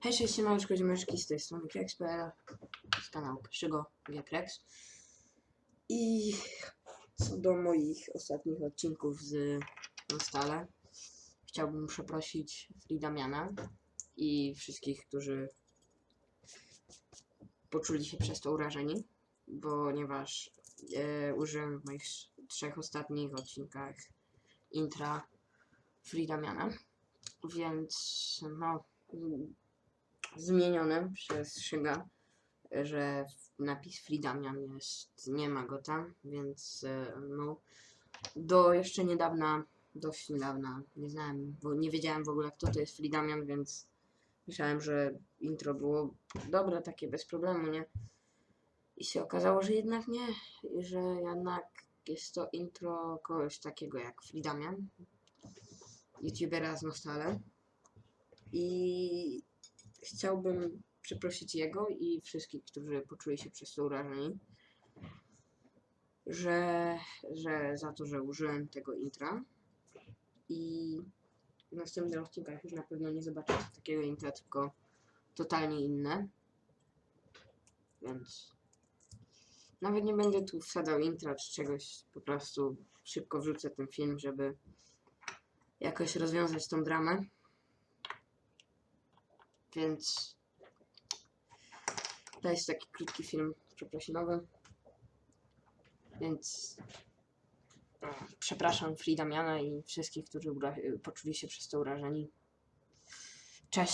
Hej, cześć, siemałeczko, ziomeczki, z tej strony Krex.pl, z kanału pierwszego Gekrex. I co do moich ostatnich odcinków z Nostale, chciałbym przeprosić Fridamiana i wszystkich, którzy poczuli się przez to urażeni, ponieważ e, użyłem w moich trzech ostatnich odcinkach intra Fridamiana, więc no zmienione przez Szyga, że napis Fridamian jest, nie ma go tam, więc e, no do jeszcze niedawna, dość niedawna, nie znałem, bo nie wiedziałem w ogóle kto to jest Fridamian, więc myślałem, że intro było dobre, takie bez problemu, nie? I się okazało, że jednak nie, i że jednak jest to intro kogoś takiego jak Fridamian, youtubera z Nostale. I chciałbym przeprosić jego i wszystkich, którzy poczuli się przez to urażeni, że, że za to, że użyłem tego intra. I w następnych odcinkach już na pewno nie zobaczycie takiego intra, tylko totalnie inne. Więc nawet nie będę tu wsadzał intra czy czegoś, po prostu szybko wrzucę ten film, żeby jakoś rozwiązać tą dramę. Więc to jest taki krótki film przeprosinowy. Więc e, przepraszam Fridamiana i wszystkich, którzy ura- poczuli się przez to urażeni. Cześć.